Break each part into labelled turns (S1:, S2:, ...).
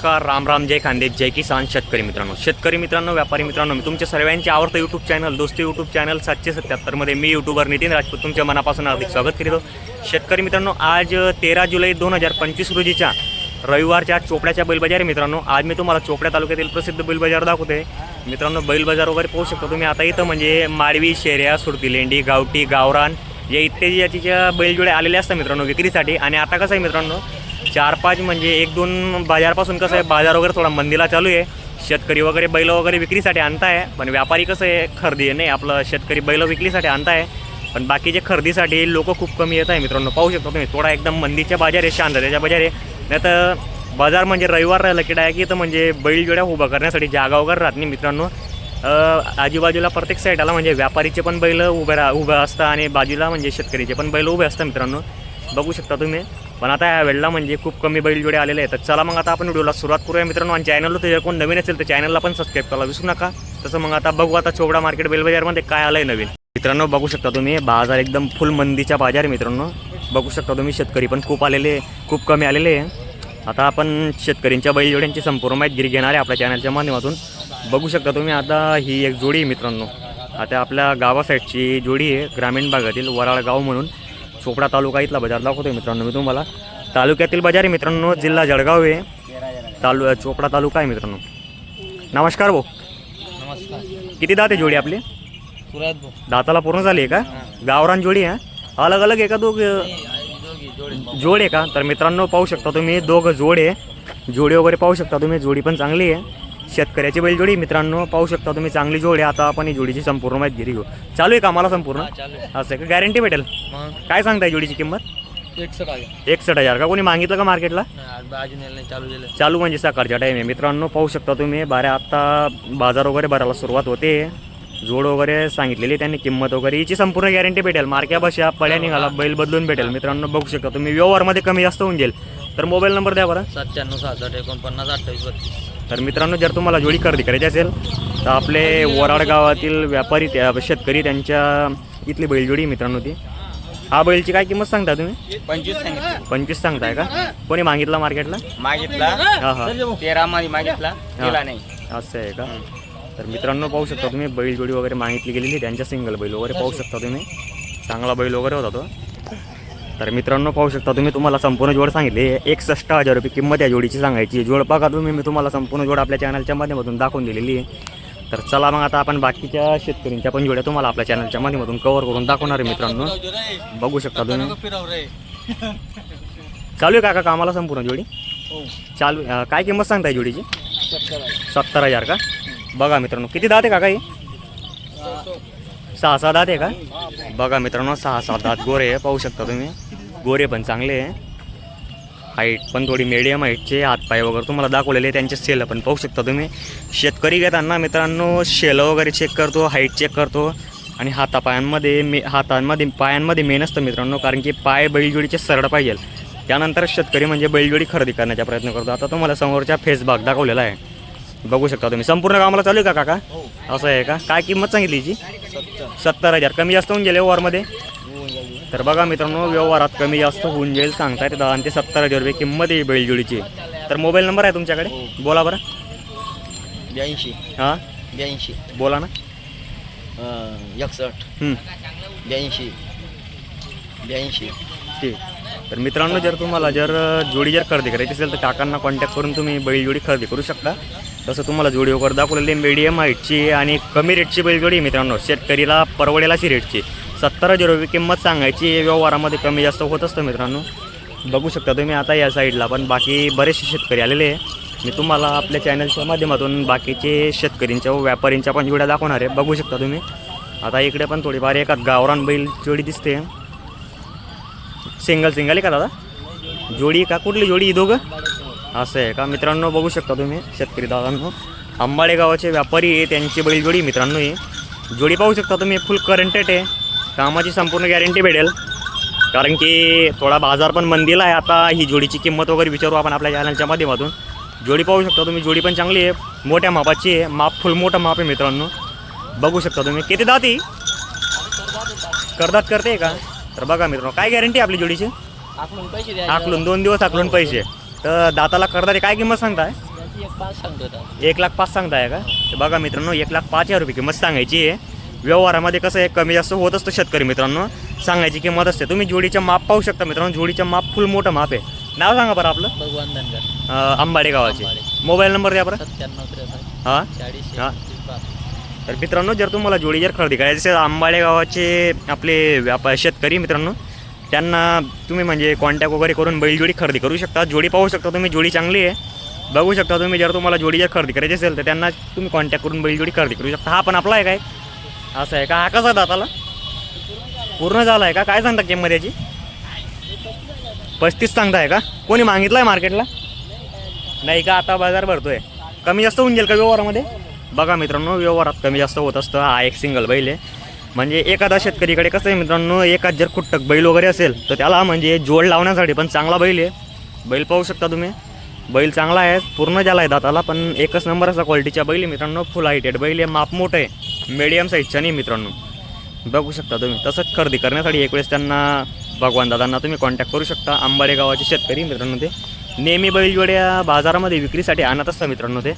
S1: नमस्कार राम राम जय खानदेश जय किसान शेतकरी मित्रांनो. शेतकरी मित्रांनो व्यापारी मित्रांनो मी तुमच्या सर्वांचे आवडतं YouTube channel Dosti YouTube channel सातशे सत्याहत्तरमध्ये मी यूट्यूबर नितीन राजपूत तुमच्या मनापासून हार्दिक स्वागत करीतो शेतकरी मित्रांनो आज तेरा जुलै दोन हजार पंचवीस रोजीच्या रविवारच्या चोपड्याच्या बैलबाजार मित्रांनो. आज मी तुम्हाला चोपड्या तालुक्यातील प्रसिद्ध बैलबाजार दाखवते मित्रांनो बैलबाजार वगैरे पाहू शकता तुम्ही आता इथं म्हणजे माडवी शेऱ्या सुरती लेंडी गावठी गावरान या इत्यादी जातीच्या बैलजोड्या आलेल्या असतात मित्रांनो विक्रीसाठी. आणि आता कसं आहे मित्रांनो चार पाच म्हणजे एक दोन बाजारपासून कसं आहे बाजार वगैरे थोडा मंदीला चालू आहे. शेतकरी वगैरे बैल वगैरे विक्रीसाठी आणताय पण व्यापारी कसं आहे खरेदी आहे नाही आपलं शेतकरी बैल विक्रीसाठी आणताय पण बाकीचे खरेदीसाठी लोक खूप कमी येत आहे मित्रांनो पाहू शकता तुम्ही थोडा एकदम मंदीच्या बाजार आहे शांततेच्या बाजार आहे. नाही तर बाजार म्हणजे रविवार राहिलं की डायकी तर म्हणजे बैलजोड्या उभा करण्यासाठी जागा वगैरे राहत नाही मित्रांनो. आजूबाजूला प्रत्येक साईडला म्हणजे व्यापारीचे पण बैल उभे रा उभे असतात आणि बाजूला म्हणजे शेतकरीचे पण बैल उभे असतात मित्रांनो. बघू शकता तुम्ही. पण आता या वेळेला म्हणजे खूप कमी बैलजोडे आलेले आहेत. तर चला मग आता आपण व्हिडिओला सुरुवात करूया. मित्रांनो आणि चॅनलला तर कोण नवीन असेल तर चॅनलला पण सबस्क्राईब करायला विसरू नका. तसं मग आता बघू आता चोपडा मार्केट बेलबाजारमध्ये काय आलं आहे नवीन. मित्रांनो बघू शकता तुम्ही बाजार एकदम फुल मंदीचा बाजार मित्रांनो. बघू शकता तुम्ही शेतकरी पण खूप आलेले खूप कमी आलेले आहे. आता आपण शेतकऱ्यांच्या बैलजोड्यांची संपूर्ण माहिती घेणार आहे आपल्या चॅनलच्या माध्यमातून. बघू शकता तुम्ही आता ही एक जोडी आहे मित्रांनो. आता आपल्या गावा साईडची जोडी आहे ग्रामीण भागातील वराळ गाव म्हणून. चोपडा तालुका इथला बाजार दाखवतोय मित्रांनो मी तुम्हाला. तालुक्यातील बाजार आहे मित्रांनो जिल्हा जळगाव आहे. तालु चोपडा तालुका आहे मित्रांनो. नमस्कार भाऊ.
S2: नमस्कार.
S1: किती दात आहे जोडी आपली? दाताला पूर्ण झाली आहे का? गावरान जोडी आहे अलग अलग आहे का दोघ?
S2: जोड
S1: आहे का? तर मित्रांनो पाहू शकता तुम्ही दोघं जोड आहे. जोडी वगैरे पाहू शकता तुम्ही जोडी पण चांगली आहे. शेतकऱ्याची बैलजोडी. मित्रांनो पाहू शकता तुम्ही चांगली जोडी. आता आपण ही जोडीची संपूर्ण माहिती घेऊ चालू आहे का मला संपूर्ण?
S2: हा
S1: असं का? गॅरंटी भेटेल. काय सांगताय जोडीची किंमत? एकसठ हजार का? कोणी मागितलं का मार्केटला?
S2: चालू
S1: म्हणजे सकाळच्या टाईम आहे. मित्रांनो पाहू शकता तुम्ही बाऱ्या आत्ता बाजार वगैरे भरायला सुरुवात होते. जोड वगैरे सांगितलेली त्यांनी किंमत वगैरे. हिची संपूर्ण गॅरंटी भेटेल. मार्क्या बशा पड्या निघाला बैल बदलून भेटेल. मित्रांनो बघू शकता तुम्ही व्यवहारमध्ये कमी जास्त होऊन जाईल. तर मोबाईल नंबर द्या बरं.
S2: सत्त्याण्णव सहासष्ट एकोणपन्नास अठ्ठावीस बत्तीस.
S1: तर मित्रांनो जर तुम्हाला जोडी खरेदी करायची असेल तर आपले वराड गावातील व्यापारी त्या शेतकरी त्यांच्या इथली बैलजोडी मित्रांनो ती. हा बैलची काय किंमत सांगता तुम्ही?
S2: पंचवीस सांगितलं.
S1: पंचवीस सांगताय का? कोणी मागितला मार्केटला?
S2: मागितला.
S1: हा हा.
S2: तेरा मध्ये मागितला. दिला नाही.
S1: असं आहे का? तर मित्रांनो पाहू शकता तुम्ही बैलजोडी वगैरे मागितली गेलेली. त्यांच्या सिंगल बैल वगैरे पाहू शकता तुम्ही. चांगला बैल वगैरे होता तो. तर मित्रांनो पाहू शकता तुम्ही तुम्हाला संपूर्ण जोड सांगितली. एकसष्ट हजार रुपये किंमत या जोडीची सांगायची. जोड बघा तुम्ही मी तुम्हाला संपूर्ण जोड आपल्या चॅनलच्या माध्यमातून दाखवून दिलेली आहे. तर चला मग आता आपण बाकीच्या शेतकऱ्यांच्या पण जोड्या तुम्हाला आपल्या चॅनलच्या माध्यमातून कव्हर करून दाखवणार आहे मित्रांनो. बघू शकता तुम्ही. चालू आहे काका कामाला संपूर्ण जोडी? चालू काय किंमत सांगताय जोडीची? सत्तर हजार का? बघा मित्रांनो किती दात आहे काका हे? सहा सहा दात आहे का? बघा मित्रांनो सहा सात दात गोरे पाहू शकता तुम्ही. गोरे पण चांगले आहे. हाईट पण थोडी मिडियम हाईटचे हातपाय वगैरे तुम्हाला दाखवलेले आहे त्यांचे सेल पण पाहू शकता तुम्ही. शेतकरी घेताना मित्रांनो शेलं वगैरे चेक करतो हाईट चेक करतो. आणि हातापायांमध्ये मे हातांमध्ये पायांमध्ये मेन असतं मित्रांनो कारण की पाय बैलजोडीचे सरळ पाहिजे. त्यानंतर शेतकरी म्हणजे बैलजोडी खरेदी करण्याचा प्रयत्न करतो. आता तुम्हाला समोरच्या फेस भाग दाखवलेला आहे. बघू शकता तुम्ही. संपूर्ण कामाला चालू आहे का काका? असं आहे का? काय किंमत सांगितली हिची?
S2: सत्तर.
S1: हजार. कमी जास्त होऊन गेले व्यवहारमध्ये तर बघा मित्रांनो व्यवहारात कमी जास्त होऊन जाईल सांगतायत. दहा ते सत्तर हजार रुपये किंमत आहे बैलजोडीची. तर मोबाईल नंबर आहे तुमच्याकडे? बोला बरं.
S2: ब्याऐंशी.
S1: हां?
S2: ब्याऐंशी.
S1: बोला ना.
S2: एकसष्ट.
S1: हं,
S2: ब्याऐंशी. ब्याऐंशी.
S1: ठीक. तर मित्रांनो जर तुम्हाला जर जोडी जर खरेदी करायची असेल तर काकांना कॉन्टॅक्ट करून तुम्ही बैलजोडी खरेदी करू शकता. तसं तुम्हाला जोडी वगैरे दाखवलेली मीडियम हाईटची आणि कमी रेटची बैलजोडी आहे मित्रांनो. शेतकरीला परवडेल अशी रेटची सत्तर हजार रुपये किंमत सांगायची व्यवहारामध्ये कमी जास्त होत असतं मित्रांनो. बघू शकता तुम्ही आता या साईडला पण बाकी बरेचसे शेतकरी आलेले आहे. मी तुम्हाला आपल्या चॅनलच्या माध्यमातून बाकीचे शेतकरींच्या व व्यापारींच्या पण जोड्या दाखवणार आहे. बघू शकता तुम्ही. आता इकडे पण थोडीफार एका गावरान बैल जोडी दिसते. सिंगल सिंगल आहे का दादा? जोडी का? कुठली जोडी दोघं? असं आहे का? मित्रांनो बघू शकता तुम्ही शेतकरी दादांनो. अंबाडे गावाचे व्यापारी आहे त्यांची बैलजोडी मित्रांनो ही. जोडी पाहू शकता तुम्ही फुल करंटेड आहे. कामाची संपूर्ण गॅरंटी भेटेल. कारण की थोडा बाजार पण मंदीला आहे. आता ही जोडीची किंमत वगैरे विचारू आपण आपल्या चॅनलच्या माध्यमातून. जोडी पाहू शकता तुम्ही. जोडी पण चांगली आहे. मोठ्या मापाची आहे. माप फुल मोठं माप आहे मित्रांनो. बघू शकता तुम्ही. किती दाती? करदात करते का? तर बघा मित्रांनो काय गॅरंटी आपली जोडीची?
S2: पैसे द्या.
S1: आकलून दोन दिवस आकलून पैसे. तर दाताला करदाते काय किंमत सांगताय?
S2: एक
S1: लाख पाच सांगताय का? बघा मित्रांनो एक लाख पाच हजार रुपये किंमत सांगायची आहे. व्यवहारामध्ये कसं आहे कमी जास्त होत असतं शेतकरी मित्रांनो. सांगायची किंमत असते. तुम्ही जोडीचं माप पाहू शकता मित्रांनो. जोडीचं माप फुल मोठं माप आहे. नाव सांगा बरं आपलं.
S2: भगवान धनगर.
S1: आंबाडे गावाचे. मोबाईल नंबर द्या बरं. हां? हा. तर मित्रांनो जर तुम्हाला जोडी जर खरेदी करायची असेल आंबाडे गावाचे आपले व्यापार शेतकरी मित्रांनो त्यांना तुम्ही म्हणजे कॉन्टॅक्ट वगैरे करून बैलजोडी खरेदी करू शकता. जोडी पाहू शकता तुम्ही. जोडी चांगली आहे. बघू शकता तुम्ही. जर तुम्हाला जोडी जर खरेदी करायची असेल तर त्यांना तुम्ही कॉन्टॅक्ट करून बैलजोडी खरेदी करू शकता. हा पण आपला आहे. काय असं आहे का? हा कसा दाताला पूर्ण झाला आहे का? काय सांगता किंमत याची? पस्तीस सांगताय का? कोणी मागितलं आहे मार्केटला? नाही का? आता बाजार भरतोय. कमी जास्त होऊन जाईल का व्यवहारामध्ये? बघा मित्रांनो व्यवहारात कमी जास्त होत असतं. हा एक सिंगल बैल आहे. म्हणजे एखादा शेतकरीकडे कसं आहे मित्रांनो एखाद जर कुट्टक बैल वगैरे असेल तर त्याला म्हणजे जोड लावण्यासाठी पण चांगला बैल आहे. बैल पाहू शकता तुम्ही. बैल चांगला आहे पूर्ण ज्याला आहे दाताला पण एकच नंबर असा क्वालिटीच्या बैल आहे मित्रांनो फुल हायटेड बैल आहे माप मोठं आहे मीडियम साईजच्या नाही मित्रांनो. बघू शकता तुम्ही तसंच खरेदी करण्यासाठी एक वेळेस त्यांना भगवान दादांना तुम्ही कॉन्टॅक्ट करू शकता. आंबाडे गावाचे शेतकरी मित्रांनो ते. नेहमी बैलजोड्या बाजारामध्ये विक्रीसाठी आणत असतात मित्रांनो ते.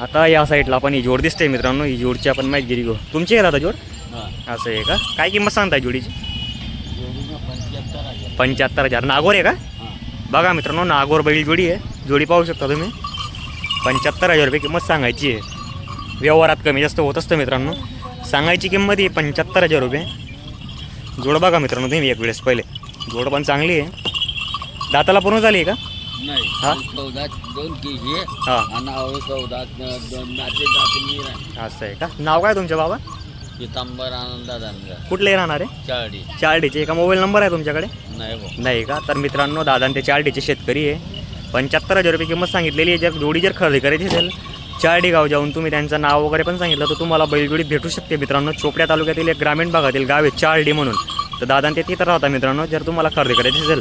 S1: आता या साईडला आपण ही जोड दिसते मित्रांनो ही जोडची आपण माहिती घेऊ. तुमची आहे दादा जोड?
S2: हा.
S1: असं आहे का? काय किंमत सांगताय जोडीची?
S2: पंच्याहत्तर हजार.
S1: नागोर आहे का?
S2: हा.
S1: बघा मित्रांनो नागोर बैल जोडी आहे. जोडी पाहू शकता तुम्ही. पंच्याहत्तर हजार रुपये किंमत सांगायची आहे. व्यवहारात कमी जास्त होत असतं मित्रांनो. सांगायची किंमत ही पंच्याहत्तर हजार रुपये. जोड बघा मित्रांनो तुम्ही एक वेळेस पहिले. जोड पण चांगली आहे. दाताला पूर्ण झाली आहे का? हा?
S2: दोन
S1: हां. असं आहे का? नाव काय तुमच्या बाबा?
S2: पितांबर आनंदा
S1: कुठले राहणार? आहे
S2: चाळी
S1: चारडीचे का मोबाईल नंबर आहे तुमच्याकडे?
S2: नाही भाऊ.
S1: नाही का? तर मित्रांनो दादा ते चारडीचे शेतकरी आहे. पंच्याहत्तर हजार रुपये किंमत सांगितलेली आहे. जर जोडी जर खरेदी करायची असेल चारडी गाव जाऊन तुम्ही त्यांचं नाव वगैरे पण सांगितलं तर तुम्हाला बैलजोडी भेटू शकते मित्रांनो. चोपड्या तालुक्यातील एक ग्रामीण भागातील गाव आहे चारडी म्हणून. तर दादा ते तिथं राहता मित्रांनो जर तुम्हाला खरेदी करायची असेल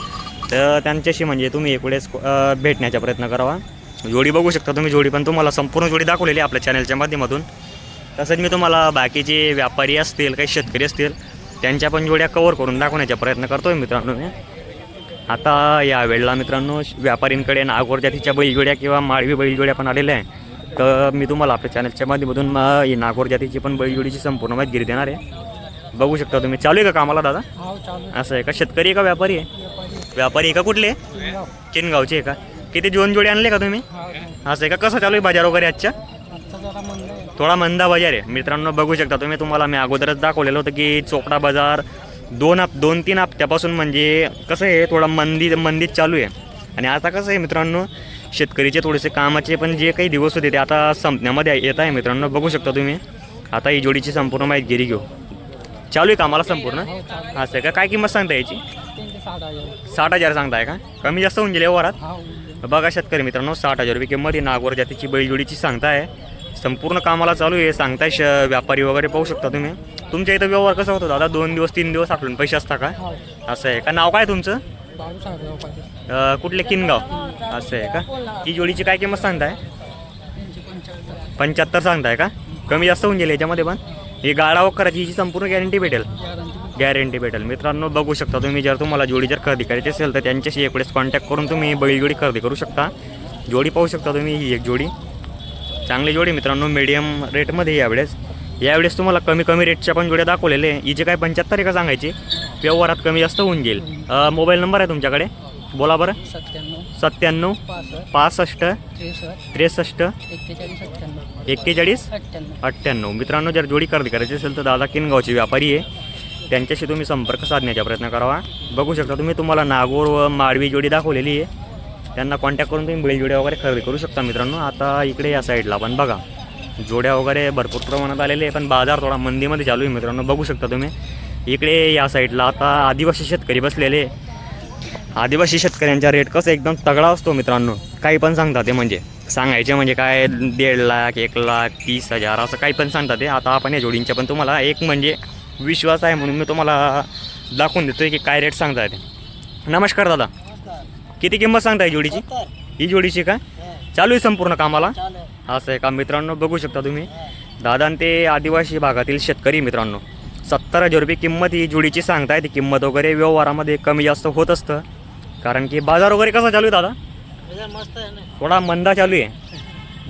S1: तर त्यांच्याशी म्हणजे तुम्ही एक वेळेस भेटण्याचा प्रयत्न करावा. जोडी बघू शकता तुम्ही जोडी पण तुम्हाला संपूर्ण जोडी दाखवलेली आपल्या चॅनलच्या माध्यमातून. तसंच मी तुम्हाला बाकीचे व्यापारी असतील काही शेतकरी असतील त्यांच्या पण जोड्या कवर करून दाखवण्याचा प्रयत्न करतोय मित्रांनो मी. आता या वेळेला मित्रांनो व्यापारींकडे नागोर जातीच्या बैलजोड्या किंवा माळवी बैलजोड्या पण आलेल्या आहे. तर मी तुम्हाला आपल्या चॅनलच्या माध्यमातून ही नागोर जातीची पण बैलजोडीची संपूर्ण माहिती देणार आहे. बघू शकता तुम्ही. चालू आहे का कामाला दादा?
S3: चालू
S1: असं आहे का? शेतकरी आहे का व्यापारी आहे? व्यापारी आहे का कुठले? किनगावचे आहे का? किती दोन जोडी आणले का तुम्ही? असं आहे का? कसं चालू आहे बाजार वगैरे आजच्या? थोडा मंदा बाजार आहे. मित्रांनो बघू शकता तुम्ही तुम्हाला मी अगोदरच दाखवलेलं होतं की चोपडा बाजार दोन हप दोन तीन हप्त्यापासून म्हणजे कसं आहे थोडा मंदी मंदीत चालू आहे. आणि आता कसं आहे मित्रांनो शेतकरीचे थोडेसे कामाचे पण जे काही दिवस होते ते आता संपण्यामध्ये येत आहे मित्रांनो. बघू शकता तुम्ही आता ही जोडीची संपूर्ण माहिती गिरी घेऊ. चालू आहे कामाला संपूर्ण?
S3: हो
S1: असं आहे का? काय किंमत सांगता याची?
S3: साठ हजार.
S1: सांगताय का? कमी जास्त होऊन गेले वरात?
S3: हाव
S1: बघा शेतकरी मित्रांनो साठ हजार रुपये किंमत ही नागोर जातीची बैलजोडीची सांगताय. संपूर्ण कामाला चालू आहे सांगताय श व्यापारी वगैरे पाहू शकता तुम्ही. तुमच्या इथं व्यवहार कसा होतो दादा? दोन दिवस तीन दिवस आठवून पैसे असता का?
S3: हाव
S1: असं आहे. का नाव काय तुमचं? अं, कुठले? किनगाव. असं आहे का? ही जोडीची काय किंमत सांगताय?
S3: पंच्याहत्तर
S1: सांगताय का? कमी जास्त होऊन गेले याच्यामध्ये पण? ही गाडा वखराची हिची संपूर्ण गॅरंटी भेटेल.
S3: गॅरंटी
S1: भेटेल. मित्रांनो बघू शकता तुम्ही जर तुम्हाला जोडी जर खरेदी करायची असेल तर त्यांच्याशी एक वेळेस कॉन्टॅक्ट करून तुम्ही बैलजोडी खरेदी करू शकता. जोडी पाहू शकता तुम्ही ही एक जोडी. चांगली जोडी मित्रांनो मीडियम रेटमध्ये यावेळेस. यावेळेस तुम्हाला कमी कमी रेटच्या पण जोड्या दाखवलेले. आहे हिचे काय पंच्याहत्तर आहे का सांगायची व्यवहारात कमी जास्त होऊन जाईल मोबाईल नंबर आहे तुमच्याकडे? बोला बरं.
S3: सत्त्याण्णव. पासष्ट. त्रेसष्ट. एक्केचाळीस अठ्ठ्याण्णव.
S1: मित्रांनो जर जोडी खरेदी करायची असेल तर दादा किनगावचे व्यापारी आहे. त्यांच्याशी तुम्ही संपर्क साधण्याचा प्रयत्न करावा. बघू शकता तुम्ही तुम्हाला नागोर व माडवी जोडी दाखवलेली आहे. त्यांना कॉन्टॅक्ट करून तुम्ही बैलजोड्या वगैरे खरेदी करू शकता मित्रांनो. आता इकडे या साईडला पण बघा. जोड्या वगैरे भरपूर प्रमाणात आलेले आहे पण बाजार थोडा मंदीमध्ये चालू आहे मित्रांनो. बघू शकता तुम्ही. इकडे या साईडला आता आदिवासी शेतकरी बसलेले आदिवासी शेतकऱ्यांचा रेट कसं एकदम तगडा असतो मित्रांनो. काही पण सांगतात ते म्हणजे. सांगायचे म्हणजे काय दीड लाख एक लाख तीस हजार असं काही पण सांगतात ते. आता आपण या जोडींच्या पण तुम्हाला एक म्हणजे विश्वास आहे म्हणून मी तुम्हाला दाखवून देतो की काय रेट सांगता ते. नमस्कार दादा. किती किंमत सांगताय जोडीची? ही जोडीची का? चालू आहे संपूर्ण कामाला असं आहे का? मित्रांनो बघू शकता तुम्ही. दादा आणि ते आदिवासी भागातील शेतकरी मित्रांनो सत्तर हजार रुपये किंमत ही जोडीची सांगताय ती किंमत वगैरे व्यवहारामध्ये कमी जास्त होत असतं. कारण की बाजार वगैरे कसा चालू आहे दादा? थोड़ा मंदा चालू आहे.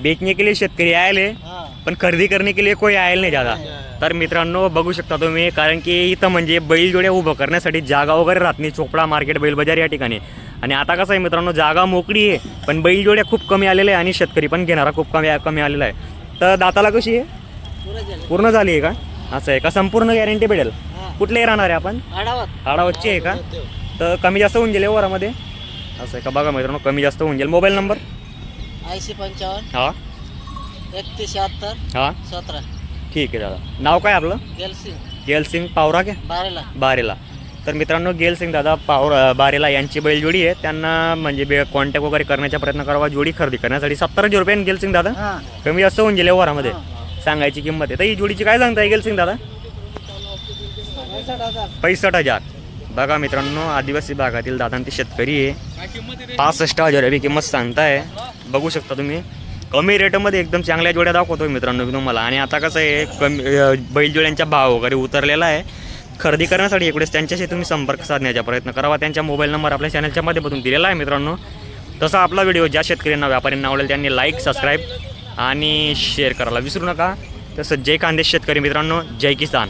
S1: बेचने के लिए शेतकरी आले
S3: हा.
S1: पण खरेदी करणे के लिए कोई आयल नाही ज्यादा तर मित्रांनो बघू शकता तुम्ही कारण की इथं म्हणजे बैलजोड्या उभं करण्यासाठी जागा वगैरे राहत नाही. चोपडा मार्केट बैल बाजार या ठिकाणी. आणि आता कसं आहे मित्रांनो जागा मोकळी आहे पण बैलजोड्या खूप कमी आलेल्या आहे आणि शेतकरी पण घेणारा खूप कमी कमी आलेला आहे. तर दाताला कशी आहे? पूर्ण झाली. आहे का? असं आहे का? संपूर्ण गॅरंटी भेटेल.
S3: हा.
S1: कुठले राहणार आहे आपण?
S3: आडावत
S1: आडावच्ची आहे का? तर कमी जास्त होऊन जाईल वरामध्ये. असं आहे का? बघा मित्रांनो कमी जास्त होऊन जाईल मोबाईल नंबर?
S3: ऐंशी पंचावन्न.
S1: हा.
S3: एकतीस शहात्तर.
S1: हा.
S3: सतरा.
S1: ठीक आहे दादा. नाव काय आपलं?
S3: गेलसी
S1: गेल सिंग पावरा क्या
S3: बारेला.
S1: बारेला. तर मित्रांनो गेल सिंग दादा पावर बारेला यांची बैलजोडी आहे. त्यांना म्हणजे कॉन्टॅक्ट वगैरे करण्याचा प्रयत्न करावा जोडी खरेदी करण्यासाठी. सत्तर हजार रुपये गेल सिंग दादा?
S3: हा.
S1: कमी जास्त होऊन गेले वरामध्ये. सांगायची किंमत आहे. तर ही जोडीची काय सांगताय गेल सिंग दादा?
S3: पैसठ हजार.
S1: बघा मित्रांनो आदिवासी भागातील दादांचे शेतकरी आहे. पासष्ट हजार रुपये किंमत सांगताय. बघू शकता तुम्ही. कमी रेटमध्ये एकदम चांगल्या जोड्या दाखवतोय मित्रांनो तुम्हाला. आणि आता कसं आहे कमी बैलजोड्यांचा भाव वगैरे उतरलेला आहे. खरेदी करण्यासाठी इकडेच त्यांच्याशी तुम्ही संपर्क साधण्याचा प्रयत्न करावा. त्यांचा मोबाईल नंबर आपल्या चॅनलच्या माध्यमातून दिलेला आहे मित्रांनो. तसा आपला व्हिडिओ ज्या शेतकऱ्यांना व्यापाऱ्यांना आवडेल त्यांनी लाईक सबस्क्राईब आणि शेअर करायला विसरू नका. तसं जय कांदेश शेतकरी मित्रांनो. जय किसान.